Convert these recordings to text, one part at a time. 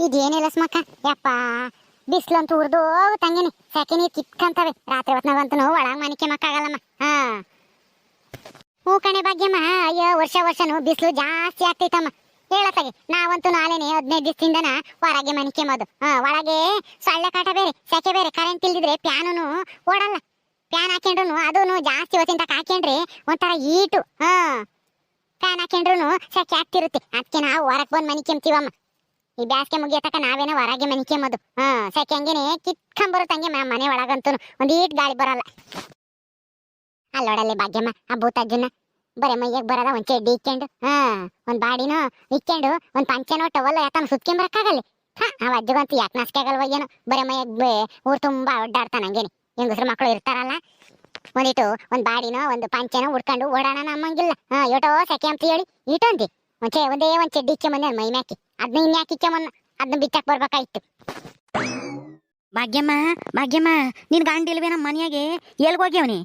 ಇದೇನಿಲ್ಲ ಸ್ಮಕ್ಕ. ಯಪ್ಪ, ಬಿಸ್ಲಂತೂ ಉರ್ದು ತಂಗಿನಿ. ಸೆಕೆ ನೀರು ಕಿತ್ಕಂತವೆ. ರಾತ್ರಿ ಹೊತ್ನಾಗಂತೂ ಒಳಗ್ ಮನಿಕೆ ಮಕ್ಕಾಗಲ್ಲಮ್ಮ ಹಾ ಹೂ. ಕಣೆ ಭಾಗ್ಯಮ್ಮ, ಅಯ್ಯೋ, ವರ್ಷ ವರ್ಷನೂ ಬಿಸಿಲು ಜಾಸ್ತಿ ಆಗ್ತೈತಮ್ಮ. ಹೇಳತ್ತಾಗೆ ನಾವಂತೂ ನಾಳೆನೆ ಹದಿನೈದು ದಿವಸದಿಂದನ ಹೊರಗೆ ಮನಿಕೆ ಮದು ಹಾ, ಒಳಗೆ ಸೊಳ್ಳೆ ಕಾಟ ಬೇರೆ, ಸೆಕೆ ಬೇರೆ ಕರೆಂಟ್ ಇಲ್ದಿದ್ರೆ ಪ್ಯಾನು ಓಡಲ್ಲ. ಪ್ಯಾನ್ ಹಾಕೊಂಡ್ರು ಅದೂ ಜಾಸ್ತಿ ಹೊತ್ತಿನ ಹಾಕೊಂಡ್ರೆ ಒಂಥರ ಈಟು ಹಾ. ಪ್ಯಾನ್ ಹಾಕೊಂಡ್ರು ಸೆಕೆ ಆಗ್ತಿರುತ್ತೆ. ಅದಕ್ಕೆ ನಾವು ಹೊರಗೆ ಬಂದು ಮನಿಕೆಂತೀವಮ್ಮ ಈ ಬ್ಯಾಸ್ಗೆ ಮುಗಿಯತಕ್ಕ ನಾವೇನ ಹೊರಗೆ ಮನಿಕೆಂಬದು ಹಾ ಸೆಕೆ ಹಂಗೇನೆ ಕಿತ್ಕೊಂಬರುತ್ತೆ ಮ್ಯಾಮ್ ಮನೆ ಒಳಗಂತೂ ಒಂದೀಟ್ ಗಾಳಿ ಬರಲ್ಲ. ಅಲ್ಲೋಡಲ್ಲಿ ಭಾಗ್ಯಮ್ಮ, ಆ ಭೂತಜ್ಜನ ಬರೇ ಮೈಯಾಗ ಬರದ ಒಂದ್ ಚಡ್ಡಿ ಇಕ್ಕೊಂಡು. ಹಾ, ಒಂದ್ ಬಾಡಿನೋ ಇಕ್ಕೊಂಡು. ಒಂದ್ ಪಂಚನೋ ಟವಲ್ ಯಾಕಂದ್ರೆ ಸುತ್ಕೊಂಬರಕ್ಕಾಗಲ್ಲ. ಹಾ, ಅವ ಅಜ್ಜಗಂತೂ ಯಾಕೆ ನಾಚಿಕೆ ಆಗಲ್ವ ಏನೋ. ಬರೇ ಮೈಯಾಗ ಊರು ತುಂಬಾ ಒಡ್ಡಾಡ್ತಾನ ಹಂಗೇನೆ. ಹೆಂಗಸ್ರು ಮಕ್ಕಳು ಇರ್ತಾರಲ್ಲ. ಒಂದಿಟ್ಟು ಒಂದ್ ಬಾಡಿನೋ, ಒಂದು ಪಂಚನೋ ಉಡ್ಕೊಂಡು ಓಡಾಣ ನಮ್ಮಂಗಿಲ್ಲ. ಹಾ ಏಟೋ ಸೆಕೆ ಅಂತ ಹೇಳಿ ಇಟ್ಟಂತಿ ಚೆ ಒಂದೇ ಒಂದ್ ಚಡ್ಡಿ ಇಕ್ಕೆ ಬಂದೆ ಮೈ ಮ್ಯಾಕಿ ಅದನ್ನ ಇನ್ಯಾಕೆ ಬಂದ ಅದನ್ನ ಬಿಚ್ಚಾಕ್ ಬರ್ಬೇಕಾಯ್ತು. ಭಾಗ್ಯಮ್ಮ ಭಾಗ್ಯಮ್ಮ ನಿನ್ ಗಂಡ ಇಲ್ವೇನ ಮನೆಯಾಗೆ? ಎಲ್ಗೋಗ್ಯವನಿ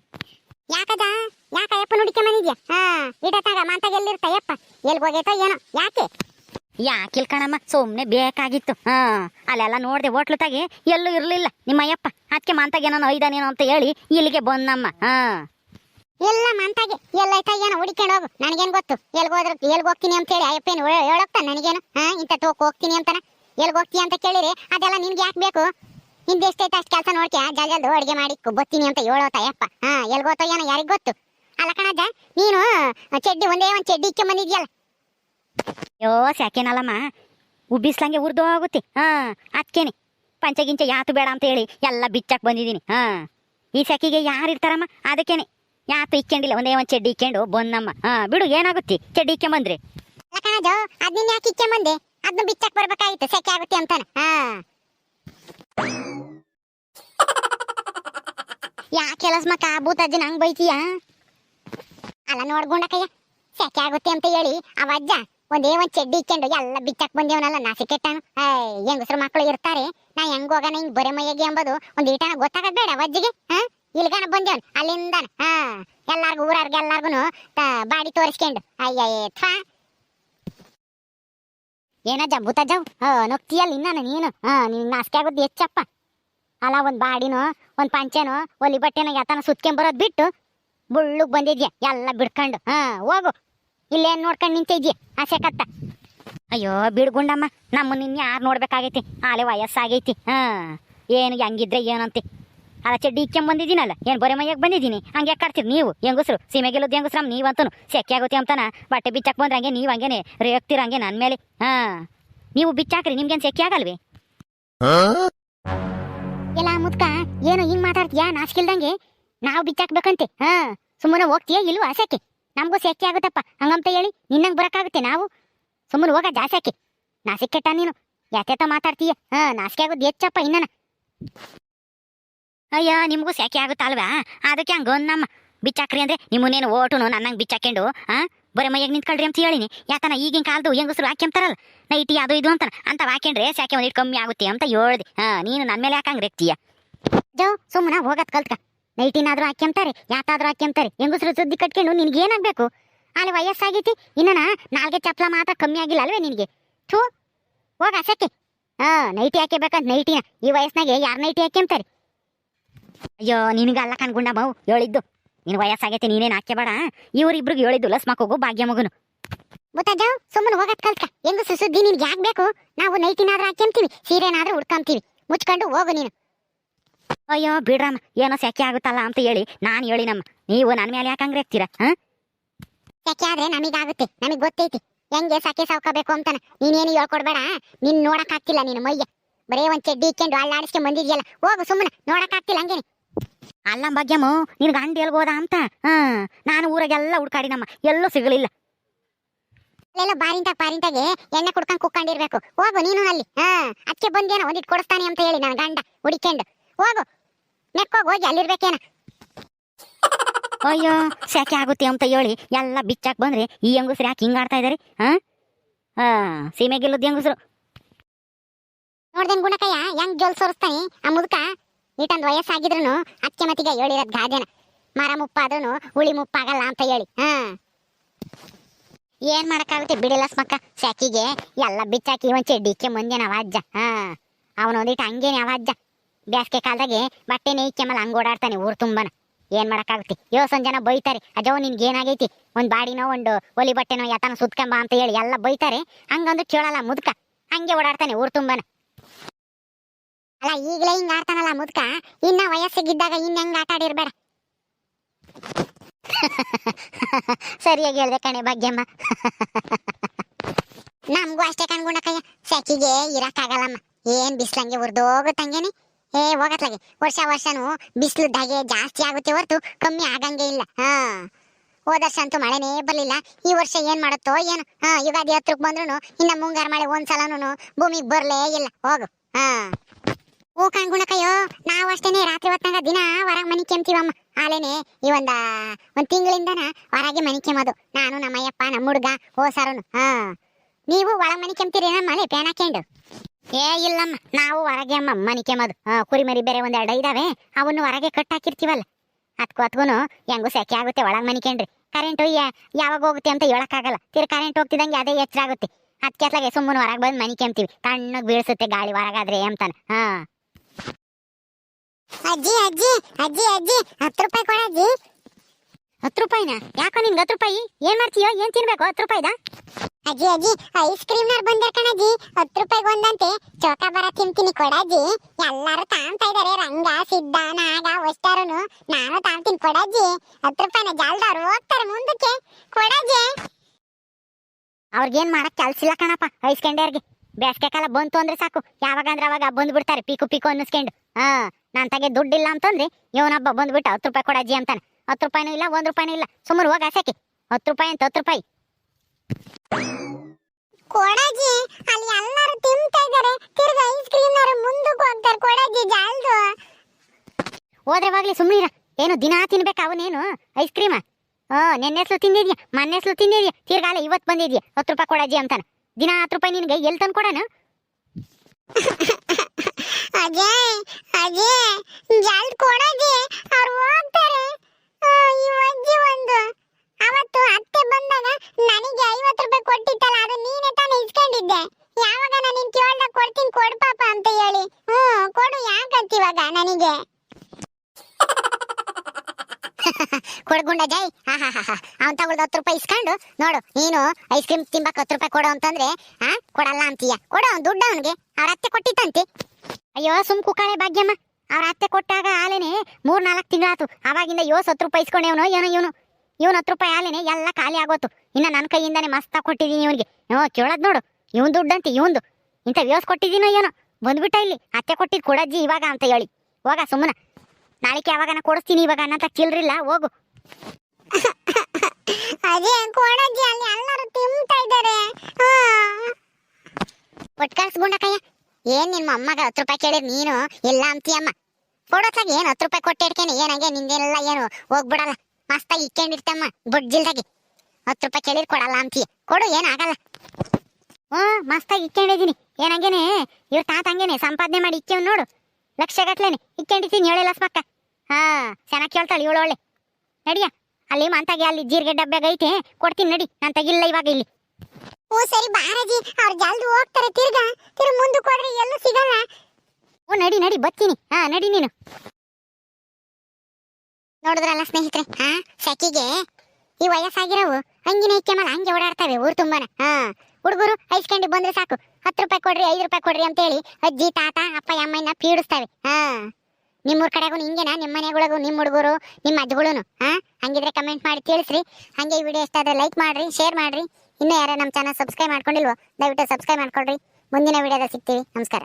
ಯಾಕದ? ಯಾಕ ಯಪ್ಪ ನುಡಿಕೆ ಮನಿದ್ಯಾ ಹಾ ಇಡತಾಗ ಮಾತಾಗ ಎಲ್ಲಿರ್ತ ಯಪ್ಪ ಎಲ್ಲಿ ಹೋಗೈತೋ ಏನೋ ಯಾಕೆ? ಯಾಕಿಲ್ ಕಣಮ್ಮ ಸುಮ್ನೆ ಬೇಕಾಗಿತ್ತು. ಹಾ ಅಲ್ಲೆಲ್ಲ ನೋಡ್ದೆ ಹೋಟ್ಲು ತಾಗಿ ಎಲ್ಲೂ ಇರ್ಲಿಲ್ಲ ನಿಮ್ಮ ಅಯ್ಯಪ್ಪ ಅದಕ್ಕೆ ಮಂತಾಗೇನೋ ಒಯ್ದಾನೇನೋ ಅಂತ ಹೇಳಿ ಇಲ್ಲಿಗೆ ಬಂದಮ್ಮ. ಹಾ. ಎಲ್ಲ ಮಂತಾಗೆ, ಎಲ್ಲ ಏನೋ ಹುಡಿಕೊಂಡು ಹೋಗು. ನನಗೇನ್ ಗೊತ್ತು? ಎಲ್ ಹೋದ್ರೆ ಎಲ್ಲಿ ಹೋಗ್ತೀನಿ ಅಂತ ಹೇಳಿ ಅಯ್ಯಪ್ಪೇನು ಹೇಳೋಗ್ತಾನೆ ನನಗೇನು? ಹಾ, ಇಂಥ ತೋಕ್ ಹೋಗ್ತೀನಿ ಅಂತಾನ? ಎಲ್ಲಿ ಹೋಗ್ತೀಯ ಅಂತ ಕೇಳಿರಿ, ಅದೆಲ್ಲ ನಿನ್ಗೆ ಯಾಕೆ ಬೇಕು? ನಿಂದ ಎಷ್ಟೈತೆ ಅಷ್ಟು ಕೆಲಸ ನೋಡ್ಕೆ ಜಲ್ ಜಲ್ದು ಅಡುಗೆ ಮಾಡಿ ಬತ್ತೀನಿ ಅಂತ ಹೇಳೋತ ಯಪ್ಪ ಹಾ ಎಲ್ಲಿ ಹೋತೋ ಏನೋ ಯಾರಿಗ್ ಗೊತ್ತು? ಅಲ್ಲ ಕಣಜ್ಜ, ನೀನು ಚಡ್ಡಿ, ಒಂದೇ ಒಂದ್ ಚಡ್ಡಿ ಇಕ್ಕೆ ಬಂದಿದ್ಯಲ್ಲ? ಯೋ ಸಾಕೇನಲ್ಲಮ್ಮ ಉಬ್ಬಿಸ್ಲಂಗೆ ಉರ್ದು ಹೋಗುತ್ತೆ. ಹಾ ಅದಕ್ಕೇನೆ ಪಂಚಗಿಂಚ ಯಾತು ಬೇಡ ಅಂತ ಹೇಳಿ ಎಲ್ಲ ಬಿಚ್ಚಾಕ್ ಬಂದಿದ್ದೀನಿ. ಹಾ, ಈ ಸಾಕಿಗೆ ಯಾರು ಇರ್ತಾರಮ್ಮ ಅದಕ್ಕೇನೆ. ಯಾತು ಇಕ್ಕೊಂಡಿಲ್ಲ? ಒಂದೇ ಒಂದ್ ಚಡ್ಡಿ ಇಕ್ಕೊಂಡು ಬಂದಮ್ಮ ಹಾ, ಬಿಡು, ಏನಾಗುತ್ತೆ? ಚಡ್ಡಿ ಇಕ್ಕೊಂಬಂದ್ರೆ ಅಲ್ಲ ಕಣಜ್ಜ ಅದ್ ನಿನ್ ಯಾಕೆ ಇಕ್ಕೆ ಬಂದೆ? ಅದನ್ನ ಬಿಚ್ಚಕ್ ಬರ್ಬೇಕಾಗಿತ್ತು, ಸೆಕೆ ಆಗುತ್ತೆ ಅಂತಾನೆ. ಹಾ. ಯಾಕೆ ಕೆಲಸ ಮಕ್ಕ ಭೂತಜ್ಜ ನಂಗ್ ಬೈತೀಯ? ಅಲ್ಲ ನೋಡ್ಕೊಂಡಕ್ಕಯ್ಯ ಸೆಕೆ ಆಗುತ್ತೆ ಅಂತ ಹೇಳಿ ಅವ ಅಜ್ಜ ಒಂದೇ ಒಂದ್ ಚಡ್ಡಿ ಇಕ್ಕೊಂಡು, ಎಲ್ಲ ಬಿಚ್ಚಕ್ ಬಂದೇವನಲ್ಲ, ನಾಸಿ ಏ ಹೆಂಗಸ್ರು ಮಕ್ಕಳು ಇರ್ತಾರೆ, ನಾ ಹೆಂಗ್ ಹೋಗೋಣ ಹಿಂಗ್ ಬರೆ ಮೈಯಾಗಿ ಎಂಬುದು ಒಂದ್ ಈಟನ ಗೊತ್ತಾಗದ್ ಬೇಡ ಅಜ್ಜಿಗೆ, ಹಾ? ಇಲ್ಗಾನ ಬಂದೇವನ್? ಅಲ್ಲಿಂದ ಹಾ, ಎಲ್ಲಾರ್ಗು, ಊರಾರ್ಗ, ಎಲ್ಲಾರ್ಗುನು ಬಾಡಿ ತೋರಿಸ್ಕೊಂಡು. ಅಯ್ಯ ಥಾ. ಏನಜ್ಜ ಭೂತಜ್ಜ ನೊಕ್ತಿಯಲ್ಲ ಇನ್ನ ನೀನು? ಹಾ ನೀನ್ ನಾಸ್ಕೆ ಆಗೋದು ಹೆಚ್ಚಪ್ಪ. ಅಲ್ಲ, ಒಂದ್ ಬಾಡಿನೋ, ಒಂದ್ ಪಂಚೆನೋ, ಒಲಿ ಬಟ್ಟೆನೋ ಯಾತನ ಸುತ್ಕೊಂಬರೋದ್ ಬಿಟ್ಟು ಬುಳ್ಳುಗ್ ಬಂದಿದ್ಯಾ? ಎಲ್ಲ ಬಿಡ್ಕೊಂಡು. ಹಾ, ಹೋಗು. ಇಲ್ಲೇನ್ ನೋಡ್ಕೊಂಡು ನಿಂತಿದ್ಯಾ? ಆಸೆ ಕತ್ತ. ಅಯ್ಯೋ ಬಿಡ್ಗುಂಡಮ್ಮ ನಮ್ಮ ನಿನ್ನ ಯಾರು ನೋಡ್ಬೇಕಾಗೈತಿ? ಆಲೆ ವಯಸ್ಸಾಗೈತಿ. ಹಾ, ಏನು ಹೆಂಗಿದ್ರೆ ಏನಂತೆ? ಚಡ್ಡಿ ಇಕ್ಕೊಂಡ್ ಬಂದಿದ್ದೀನಲ್ಲ, ಏನು ಬರೀ ಮೈಯಾಗ ಬಂದಿದ್ದೀನಿ? ಹಂಗೆ ಕಾಡ್ತೀರಿ ನೀವು? ಹೆಂಗಸ್ರು ಸೀಮೆಗೆಲ್ಲದ ಹೆಂಗಸ್ರಮ್ ನೀವಂತನು. ಸೆಕೆ ಆಗುತ್ತೆ ಅಂತಾನ? ಬಟ್ಟೆ ಬಿಚ್ಚಾಕ್ ಬಂದ್ರೆ ಹಂಗೆ ನೀವು ಹಂಗೇನೆ ರೇಗ್ತೀರ ಹಂಗೆ ನನ್ನ ಮೇಲೆ? ಹಾ. ನೀವು ಬಿಚ್ಚಾಕ್ರಿ, ನಿಮ್ಗೇನು ಸೆಕೆ ಆಗಲ್ವೇ? ಎಲ್ಲ ಮುದ್ಕ, ಏನು ಹಿಂಗ್ ಮಾತಾಡ್ತೀಯಾ? ನಾಚ್ಕಿಲ್ದಂಗೆ? ನಾವು ಬಿಚ್ಚಾಕ್ಬೇಕಂತೆ, ಹಾ. ಸುಮ್ಮನೆ ಹೋಗ್ತೀಯ ಇಲ್ವಾ ಆಸೆಕ್ಕೆ ನಮಗೂ ಸೆಕೆ ಆಗುತ್ತಪ್ಪ. ಹಂಗಂತ ಹೇಳಿ, ನಿನ್ನಂಗ್ ಬರಕಾಗುತ್ತೆ ನಾವು? ಸುಮ್ಮನೆ ಹೋಗ ಜಾಸಕ್ಕೆ. ನಾಸಿಕ್ ಕೆಟ್ಟ ನೀನು ಯಾಕೆತ ಮಾತಾಡ್ತೀಯ? ಹಾ ನಾಸಿಕೆ ಆಗೋದು ಹೆಚ್ಚಪ್ಪ ಇನ್ನನ. ಅಯ್ಯ, ನಿಮಗೂ ಸ್ಯಾಕೆ ಆಗುತ್ತಲ್ವಾ? ಅದಕ್ಕೆ ಹಂಗೆ ನಮ್ಮ ಬಿಚ್ಚಾಕ್ರಿ ಅಂದ್ರೆ ನಿಮ್ಮನ್ನೇನು ಓಟುನು ನನ್ನಂಗೆ ಬಿಚ್ಚಾಕೊಂಡು ಹಾ ಬರೀ ಮೈಯಾಗ ನಿಂತ್ಕೊಳ್ರಿ ಅಂತ ಹೇಳಿನಿ. ಯಾಕನ ಈಗಿನ ಕಾಲದ ಹೆಂಗಸ್ರು ಹಾಕ್ಯಂತಾರಲ್ಲ ನೈಟಿ ಅದು ಇದು ಅಂತ ಅಂತ ಹಾಕ್ಯಂಡ್ರೆ ಸ್ಯಾಕೆ ಒಂದಿಟ್ಟು ಕಮ್ಮಿ ಆಗುತ್ತೆ ಅಂತ ಹೇಳ್ದೆ. ಹಾ, ನೀನು ನನ್ನ ಮೇಲೆ ಯಾಕಂಗೆ ರೆಕ್ತೀಯ? ಜೋ ಸುಮ್ಮನ ಹೋಗತ್ ಕಲ್ತ್ಕ. ನೈಟಿನಾದ್ರೂ ಹಾಕ್ಯಂತಾರೆ ಯಾತಾದ್ರೂ ಹಾಕ್ಯಂತಾರೆ ಹೆಂಗಸರು ಸುದ್ದಿ ಕಟ್ಕೊಂಡು ನಿನ್ಗೆ ಏನಾಗ್ಬೇಕು? ಅಲ್ಲಿ ವಯಸ್ಸಾಗೈತಿ, ಇನ್ನನ ನಾಲ್ಗೆ ಚಪ್ಲ ಮಾತ್ರ ಕಮ್ಮಿ ಆಗಿಲ್ಲ ಅಲ್ವೇ ನಿನಗೆ? ಥೂ, ಹೋಗ ಸೆಕೆ ಹಾ, ನೈಟಿ ಹಾಕಿಬೇಕಂತ ನೈಟಿನ. ಈ ವಯಸ್ಸಿನಾಗೆ ಯಾರು ನೈಟಿ ಹಾಕ್ಯಂತಾರೆ? ಅಯ್ಯೋ ನಿನಗಲ್ಲ ಕಣ್ಗುಂಡ ಬಾವು ಹೇಳಿದ್ದು ನಿನ್ ವಯಸ್ಸಾಗೈತೆ ನೀನೇನು ಹಾಕ್ಯಬೇಡ ಇವರಿಬ್ರಿಗೆ ಹೇಳಿದ್ದು ಲಸ್ಮಕ್ ಹೋಗು ಭಾಗ್ಯ ಮಗನು. ಗೊತ್ತಾಜ ಸುಮ್ಮನೆ ಹೋಗತ್ ಕಲ್ತ್ಕ. ಹೆಂಗು ಸುಸುದ್ದಿ ನಿನ್ಗೆ ಯಾಕೆ ಬೇಕು? ನಾವು ನೈಟಿನಾದ್ರೂ ಹಾಕ್ಯಂತೀವಿ ಸೀರೆನಾದ್ರೂ ಉಡ್ಕೊಂತೀವಿ. ಮುಚ್ಕೊಂಡು ಹೋಗು ನೀನು. ಅಯ್ಯೋ ಬಿಡ್ರಮ್ಮ ಏನೋ ಸೆಕೆ ಆಗುತ್ತಲ್ಲ ಅಂತ ಹೇಳಿ ನಾನು ಹೇಳಿನಮ್ಮ. ನೀವು ನನ್ನ ಮೇಲೆ ಯಾಕಂಗ್ರೆ ಹಾಕ್ತೀರಾ ಹಾ ಸೆಕೆ ಆದ್ರೆ ನಮಗಾಗುತ್ತೆ ನಮಗ್ ಗೊತ್ತೈತಿ. ಹೆಂಗೆ ಸಕೆ ಸಾವ್ಕೋಬೇಕು ಅಂತಾನೆ. ನೀನೇನು ಹೇಳ್ಕೊಡ್ಬೇಡ ನಿನ್ ನೋಡಕ್ ಆಗ್ತಿಲ್ಲ ನೀನು ಮೈಯ. ಬರೇ ಒಂದ್ ಚಡ್ಡಿ ಇಕ್ಕೊಂಡು ಅಳ್ಳಾಡಿಸ್ಕೊಂಡ್ ಬಂದಿದ್ಯಲ್ಲ ಹೋಗು ಸುಮ್ಮನೆ ನೋಡಕ್ ಆಗ್ತಿಲ್ಲ ಹಂಗೇನೆ. ಅಲ್ಲ ಭಾಗ್ಯಮ್ಮ ನಿನ್ ಗಂಡ ಎಲ್ಗೋದ ಅಂತ? ಹಾ ನಾನು ಊರಾಗೆಲ್ಲ ಹುಡ್ಕಾಡಿನಮ್ಮ ಎಲ್ಲೂ ಸಿಗಲಿಲ್ಲ. ಅಲ್ಲೆಲ್ಲ ಬಾರಿಂತ ಪಾರಿಂತಾಗೆ ಎಣ್ಣೆ ಕುಡ್ಕೊಂಡ್ ಕುಕ್ಕೊಂಡಿರ್ಬೇಕು ಹೋಗು ನೀನು ಅಲ್ಲಿ ಹಾ ಅದಕ್ಕೆ ಬಂದೇನೋ ಒಂದಿಟ್ ಕೊಡಿಸ್ತಾನೆ ಅಂತ ಹೇಳಿ ನನ್ನ ಗಂಡ ಹುಡಿಕೊಂಡು. ಹೋಗು ನೆಕ್ಕೋಗಿ ಹೋಗಿ ಅಲ್ಲಿರ್ಬೇಕೇನ? ಅಯ್ಯೋ ಸ್ಯಾಕೆ ಆಗುತ್ತೆ ಅಂತ ಹೇಳಿ ಎಲ್ಲ ಬಿಚ್ಚಾಕ್ ಬಂದ್ರೆ ಈ ಹೆಂಗಸ್ರು ಯಾಕೆ ಹಿಂಗ್ ಆಡ್ತಾ ಇದಾರೆ? ಹಾ? ಹಾ ಸೀಮೆಗಿಲ್ಲದ ಹೆಂಗಸ್ರು? ನೋಡ್ದೇನ್ ಗುಣಕಯ್ಯ ಹೆಂಗ್ ಜೋಲ್ ಸೋರಿಸ್ತಾನೆ ಆ ಮುದುಕ? ಇಟೊಂದ್ ವಯಸ್ಸಾಗಿದ್ರು ಅಚ್ಚೆ ಮತ್ತಿಗೆ ಹೇಳಿರೋದ್ ಗಾದೆನ. ಮರ ಮುಪ್ಪಾದ್ರೂ ಹುಳಿ ಮುಪ್ಪಾಗಲ್ಲ ಅಂತ ಹೇಳಿ. ಹಾ. ಏನ್ ಮಾಡಕ್ಕಾಗುತ್ತೆ ಬಿಡಿಲ್ಲ ಸ್ಮಕ್ಕ ಸ್ಯಾಕಿಗೆ ಎಲ್ಲ ಬಿಚ್ಚಾಕಿ ಒಂಚೆ ಡಿಕ್ಕೆ ಮುಂದೆನ ಅವಾಜ್ಜ ಹ. ಅವನೊಂದಿಟ್ಟು ಹಂಗೇನೆ ಅವಾಜ್ಜ ಬ್ಯಾಸ್ಗೆ ಕಾಲದಾಗೆ ಬಟ್ಟೆ ನೇಯ್ಕೆ ಮೇಲೆ ಹಂಗ್ ಓಡಾಡ್ತಾನೆ ಊರ್ ತುಂಬನ. ಏನ್ ಮಾಡಕ್ಕಾಗುತ್ತೆ? ಯೋಸೊಂದ್ ಜನ ಬೈತಾರೆ. ಅಜೋ ನಿನ್ಗೆ ಏನಾಗೈತಿ? ಒಂದ್ ಬಾಡಿನೋ, ಒಂದು ಒಲಿ ಬಟ್ಟೆನೋ, ಯಾತನ ಸುತ್ಕಂಬ ಅಂತ ಹೇಳಿ ಎಲ್ಲ ಬೈತಾರೆ. ಹಂಗಂದು ಕೇಳಲ್ಲ ಮುದ್ಕ. ಹಂಗೆ ಓಡಾಡ್ತಾನೆ ಊರ್ ತುಂಬನ. ಅಲ್ಲ, ಈಗಲೇ ಹಿಂಗ ಆಡ್ತಾನಲ್ಲ ಮುದ್ಕ, ಇನ್ನ ವಯಸ್ಸಿಗಿದ್ದಾಗ ಇನ್ನ ಹೆಂಗ್ ಆಟ ಆಡಿರ್ಬೇಡ. ಸರಿಯಾಗಿ ಹೇಳ್ದೆ ಕಣೆ, ಭಾಗ್ಯಮ್ಮ. ನಮ್ಗೂ ಅಷ್ಟೇ ಕಣ್ಗುಣಕಯ್ಯ ಸೆಕಿಗೆ ಇರಕ್ಕಾಗಲ್ಲಮ್ಮ. ಏನ್ ಬಿಸ್ಲಂಗೆ ಉರ್ದೋಗುತ್ತಂಗೇನಿ ಏ, ಹೋಗತ್ಲಾಗೆ. ವರ್ಷ ವರ್ಷನೂ ಬಿಸಿಲದಾಗೆ ಜಾಸ್ತಿ ಆಗುತ್ತೆ ಹೊರತು ಕಮ್ಮಿ ಆಗಂಗೆ ಇಲ್ಲ. ಹಾ. ಹೋದ ವರ್ಷ ಅಂತೂ ಮಳೆನೇ ಬರಲಿಲ್ಲ. ಈ ವರ್ಷ ಏನ್ ಮಾಡುತ್ತೋ ಏನು. ಹಾ, ಯುಗಾದಿ ಹತ್ರಕ್ ಬಂದ್ರು ಇನ್ನ ಮುಂಗಾರು ಮಳೆ ಒಂದ್ಸಲನು ಭೂಮಿಗೆ ಬರ್ಲೇ ಇಲ್ಲ. ಹೋಗು. ಹಾ. ಓ ಕಣ್ಗುಣಕಯ್ಯೋ ನಾವು ಅಷ್ಟೇನೆ ರಾತ್ರಿ ಹೊತ್ನಾಗ ದಿನ ಹೊರಗ್ ಮನಿ ಕೆಮ್ತೀವಮ್ಮ. ಆಲೇನೆ, ಈ ಒಂದ, ಒಂದ್ ತಿಂಗಳಿಂದನ ಹೊರಗೆ ಮನಿ ಕೆಮ್ಮದು. ನಾನು, ನಮ್ಮಯ್ಯಪ್ಪ, ನಮ್ಮ ಹುಡ್ಗ, ಹೋಸಾರನು. ಹಾ. ನೀವು ಒಳ ಮನಿ ಕೆಮ್ತೀರಿ ನಮ್ಮಲ್ಲಿ ಪ್ಯಾನ್ ಹಾಕೊಂಡು ಏ, ಇಲ್ಲಮ್ಮ, ನಾವು ಹೊರಗೆ ಅಮ್ಮ, ಮನಿ ಕೆಮ್ಮದು. ಕುರಿ ಬೇರೆ ಒಂದೆರಡು ಇದಾವೆ, ಅವನ್ನು ಹೊರಗೆ ಕಟ್ ಹಾಕಿರ್ತೀವಲ್ಲ. ಅದ್ಕೂ ಅದ್ಕೂನು ಹೆಂಗು ಸೆಕೆ ಆಗುತ್ತೆ ಒಳಗ್ ಮನಿಕೊಂಡ್ರಿ ಕರೆಂಟು ಯಾವಾಗ ಹೋಗುತ್ತೆ ಅಂತ ಹೇಳಕ್ಕಾಗಲ್ಲ. ತಿರು ಕರೆಂಟ್ ಹೋಗ್ತಿದಂಗೆ ಅದೇ ಹೆಚ್ಚಾಗುತ್ತೆ ಆಗುತ್ತೆ ಅದಕ್ಕೆ ಸುಮ್ಮನೆ ಹೊರಗೆ ಬಂದು ಮನಿ ಕೆಮ್ತೀವಿ. ತಣ್ಣಗೆ ಬೀಳ್ಸುತ್ತೆ ಗಾಳಿ ಹೊರಗಾದ್ರೆ ಅಂತಾನೆ. ಹಾ. ಅಜ್ಜಿ ಅಜ್ಜಿ ಅಜ್ಜಿ ಅಜ್ಜಿ ಹತ್ತು ರೂಪಾಯಿ ಕೊಡಜ್ಜಿ ಹತ್ತು ರೂಪಾಯಿನ? ಯಾಕೋ ನಿನ್ಗೆ ಹತ್ತು ರೂಪಾಯಿ? ಏನ್ ಮಾಡ್ತೀಯೋ ಏನ್ ತಿನ್ಬೇಕು ಹತ್ತು ರೂಪಾಯಿದ? ಅಜ್ಜಿ ಅಜ್ಜಿ ಐಸ್ ಕ್ರೀಮ್ ನಾರ್ ಬಂದಿರ್ ಕಣಜ್ಜಿ ಹತ್ತು ರೂಪಾಯಿಗೆ ಒಂದಂತೆ. ಚೌಕ ಬರ ತಿಂತೀನಿ ಕೊಡಜ್ಜಿ ಎಲ್ಲಾರು ತಾಂತಾ ಇದಾರೆ ರಂಗ ಸಿದ್ಧ ನಾಗ ವಸ್ತಾರುನು ನಾನು ತಾಂತೀನಿ ಕೊಡಜ್ಜಿ ಹತ್ತು ರೂಪಾಯಿನ ಜಾಲ್ದಾರು ಹೋಗ್ತಾರೆ ಮುಂದಕ್ಕೆ. ಕೊಡಜ್ಜಿ ಅವ್ರಿಗೇನ್ ಮಾಡಕ್ ಕೆಲ್ಸ ಇಲ್ಲ ಕಣಪ್ಪ ಐಸ್ಕೊಂಡ್ಯಾರ್ಗೆ ಬೇಸಿಗೆ ಕಾಲ ಬಂತು ಅಂದ್ರೆ ಸಾಕು. ಯಾವಾಗ ಅಂದ್ರೆ ಅವಾಗ ಬಂದ್ಬಿಡ್ತಾರೆ. ಪೀಕು ಪೀಕು ಅನ್ನಿಸ್ಕೊಂಡು. ಹಾ ನಾನ್ ತಗೆ ದುಡ್ಡಿಲ್ಲ ಅಂತಂದ್ರೆ ಇವನೊಬ್ಬ ಬಂದ್ಬಿಟ್ಟು ಹತ್ತು ರೂಪಾಯಿ ಕೊಡಜ್ಜಿ ಅಂತಾನೆ. ಹತ್ತು ರೂಪಾಯಿನೂ ಇಲ್ಲ ಒಂದ್ ರೂಪಾಯಿನೂ ಇಲ್ಲ. ಸುಮ್ಮನೆ ಹೋಗ ಆಸಕ್ಕೆ ಹತ್ತು ರೂಪಾಯಿ ಅಂತ ಹತ್ತು ರೂಪಾಯಿ. ಕೊಡಜ್ಜಿ ಅಲ್ಲಿ ಎಲ್ಲರೂ ತಿಂತಾ ಇದ್ದಾರೆ. ತಿರ್ಗಾ ಐಸ್ ಕ್ರೀಮ್ ನವರು ಮುಂದಕ್ಕೆ ಹೋಗ್ತಾರೆ. ಕೊಡಜ್ಜಿ ಜಾಲ್ದು. ಹೋದ್ರವಾಗ್ಲಿ ಸುಮ್ಮನಿರ ಏನು ದಿನಾ ತಿನ್ಬೇಕು ಅವನೇನು? ಐಸ್ ಕ್ರೀಮ ಓ ನೆನ್ನೆಸ್ಲು ತಿಂದಿದ್ಯಾ? ಮೊನ್ನೆಸ್ಲು ತಿಂದಿದ್ಯಾ? ತಿರ್ಗಾಲ ಇವತ್ತು ಬಂದಿದ್ಯಾ? ಹತ್ತು ರೂಪಾಯಿ ಕೊಡಜ್ಜಿ ಅಂತಾನೆ. ದಿನ ಹತ್ತು ರೂಪಾಯಿ ನಿನ್ಗೆ ಎಲ್ಲಿ ತಂದು ಕೊಡೋಣ ಅಜಯ್ ಅಜಯ್ ಜಲ್ದ್ ಕೊಡಜ್ಜಿ ಅವ್ರು ಹೋಗ್ತಾರೆ ಆ, ಈ ಅಜ್ಜಿ ಒಂದು ಅವತ್ತು ಅತ್ತೆ ಬಂದಾಗ ನನಗೆ ಐವತ್ತು ರೂಪಾಯಿ ಕೊಟ್ಟಿತ್ತಲ್ಲ ಅದು ನೀನೇ ತಾನೇ ಇಸ್ಕೊಂಡಿದ್ದೆ ಯಾವಾಗ ನಾನು ನಿನ್ ಕೇಳ್ದಾಗ ಕೊಡ್ತೀನಿ ಕೊಡು ಪಾಪ ಅಂತ ಹೇಳಿ ಹ್ಮ್ ಕೊಡು ಯಾಕಂತ ಇವಾಗ ನನಗೆ ಕೊಡ್ಗುಂಡ ಜೈ. ಹಾ ಹಾ ಹಾ ಅವ್ನ್ ತಗೊಳ್ದು ಹತ್ತು ರೂಪಾಯಿ ಇಸ್ಕೊಂಡು ನೋಡು, ನೀನು ಐಸ್ ಕ್ರೀಮ್ ತಿಂಬಕ್ ಹತ್ತು ರೂಪಾಯಿ ಕೊಡು ಅಂತಂದ್ರೆ ಹಾ ಕೊಡಲ್ಲ ಅಂತೀಯ. ಕೊಡು ಅವ್ನು ದುಡ್ಡು ಅವನಿಗೆ. ಅವ್ರ ಅತ್ತೆ ಕೊಟ್ಟಿತ್ತಂತೆ. ಅಯ್ಯೋ, ಸುಮ್ ಕುಕಾಳೆ ಭಾಗ್ಯಮ್ಮ. ಅವ್ರ ಅತ್ತೆ ಕೊಟ್ಟಾಗ ಆಲೇನೆ ಮೂರ್ ನಾಲ್ಕು ತಿಂಗಳಾತು. ಅವಾಗಿಂದ ಯೋ ಹತ್ತು ರೂಪಾಯಿ ಇಸ್ಕೊಂಡೇವನು ಏನೋ ಇವನು. ಇವನು ಹತ್ತು ರೂಪಾಯಿ ಆಲೇನೆ ಎಲ್ಲ ಖಾಲಿ ಆಗೋತು. ಇನ್ನ ನನ್ನ ಕೈಯಿಂದಾನೆ ಮಸ್ತ್ ಕೊಟ್ಟಿದ್ದೀನಿ ಇವನಿಗೆ. ಓ, ಕೇಳೋದ್ ನೋಡು. ಇವನ್ ದುಡ್ಡಂತೆ ಇವಂದು ಇಂಥ ವ್ಯವಸ್ಥೆ ಕೊಟ್ಟಿದ್ದೀನೋ ಏನೋ. ಬಂದ್ಬಿಟ್ಟ ಇಲ್ಲಿ. ಅತ್ತೆ ಕೊಟ್ಟಿದ್ದು ಕೊಡಜ್ಜಿ ಇವಾಗ ಅಂತ ಹೇಳಿ. ಹೋಗ ಸುಮ್ಮನ. ನಾಳೆಗೆ ಯಾವಾಗನ ಕೊಡಿಸ್ತೀನಿ ಇವಾಗ ಅನ್ನತ ಚಿಲ್ರಿಲ್ಲ ಹೋಗು. ಅದೇ ಕೊಡಜ್ಜಿ ಅಲ್ಲಿ ಎಲ್ಲರೂ ತಿಂತಾ ಇದ್ದಾರೆ. ಒಟ್ಟು ಕಳ್ಸ್ಕೊಂಡಕಯ್ಯ ಏನ್ ನಿಮ್ಮ ಅಮ್ಮಗ ಹತ್ತು ರೂಪಾಯಿ ಕೇಳಿದ್ ನೀನು? ಇಲ್ಲ ಅಂತೀಯಮ್ಮ ಕೊಡೋತ್ಲಾಗ ಏನ್ ಹತ್ತು ರೂಪಾಯಿ ಕೊಟ್ಟಿರ್ಕೇನೆ ಏನಾಗೆ ನಿಂದೆಲ್ಲ ಏನು? ಹೋಗ್ಬಿಡಲ್ಲ. ಮಸ್ತಾಗಿ ಇಕ್ಕೊಂಡಿರ್ತಮ್ಮ ಬುಡ್ಜಿಲ್ದಾಗೆ ಹತ್ತು ರೂಪಾಯಿ ಕೇಳಿದ್ ಕೊಡಲ್ಲ ಅಂತೀಯ ಕೊಡು ಏನಾಗಲ್ಲ ಹ್ಞೂ ಮಸ್ತಾಗಿ ಇಕ್ಕೊಂಡಿದ್ದೀನಿ. ಏನಾಗೇನೆ ಇವ್ರ ತಾತ ಹಂಗೇನೆ ಸಂಪಾದನೆ ಮಾಡಿ ಇಕ್ಕೇವ್ ನೋಡು. ಲಕ್ಷ ಗಟ್ಲೇನೆ ಇಕ್ಕೊಂಡಿದ್ದೀನಿ ಏಳೆಲ್ಲ ಪಕ್ಕ. ಹಾ ಚೆನ್ನಾಗಿ ಕೇಳ್ತಾಳೆ ಇವಳು ಒಳ್ಳೆ. ನಡಿಯ ಅಲ್ಲಿ ಮಂತಾಗೆ ಅಲ್ಲಿ ಜೀರಿಗೆ ಡಬ್ಬ್ಯಾಗ ಐತೆ ಕೊಡ್ತೀನಿ ನಡಿ ನಾನು ತೆಗಿಲ್ಲ ಇವಾಗ ಇಲ್ಲಿ. ಓ ಸರಿ ಬಾರಜಿ ಅವ್ರು ಜಲ್ದಿ ಹೋಗ್ತಾರೆ ತಿರ್ಗಾ ತಿರು ಮುಂದೆ ಕೊಡ್ರಿ ಎಲ್ಲೂ ಸಿಗಲ್ಲ. ಓ ನಡಿ ನಡಿ ಬತ್ತೀನಿ. ಹಾ ನಡಿ ನೀನು. ನೋಡಿದ್ರಲ್ಲ ಸ್ನೇಹಿತರೆ ಹಾ ಸಖಿಗೆ ಈ ವಯಸ್ಸಾಗಿರೋವು ಹಂಗಿನ ಇಕ್ಕೆಮಲ್ಲ ಹಂಗೆ ಓಡಾಡ್ತವೆ ಊರು ತುಂಬಾನ. ಹಾ ಹುಡುಗರು ಐಸ್ಕೊಂಡು ಬಂದ್ರೆ ಸಾಕು ಹತ್ತು ರೂಪಾಯಿ ಕೊಡ್ರಿ ಐದು ರೂಪಾಯಿ ಕೊಡ್ರಿ ಅಂತೇಳಿ ಅಜ್ಜಿ ತಾತ ಅಪ್ಪ ಅಮ್ಮನ ಪೀಡಿಸ್ತವೆ. ಹಾ. ನಿಮ್ಮೂರ್ ಕಡೆಗೂ ಹಿಂಗೇನಾ ನಿಮ್ಮ ಮನೆಗಳಿಗೂ ನಿಮ್ಮ ಹುಡುಗರು ನಿಮ್ಮ ಅಜ್ಗಳು ಹಾ ಹಂಗಿದ್ರೆ ಕಮೆಂಟ್ ಮಾಡಿ ತಿಳಿಸ್ರಿ. ಹಂಗೆ ಈ ವಿಡಿಯೋ ಇಷ್ಟ ಆದ್ರೆ ಲೈಕ್ ಮಾಡ್ರಿ ಶೇರ್ ಮಾಡ್ರಿ. ಇನ್ನೂ ಯಾರು ನಮ್ಮ ಚಾನಲ್ ಸಬ್ಸ್ಕ್ರೈಬ್ ಮಾಡ್ಕೊಂಡಿಲ್ವೋ, ದಯವಿಟ್ಟು ಸಬ್ಸ್ಕ್ರೈಬ್ ಮಾಡ್ಕೊಳ್ರಿ. ಮುಂದಿನ ವಿಡಿಯೋದಲ್ಲಿ ಸಿಗ್ತೀವಿ. ನಮಸ್ಕಾರ.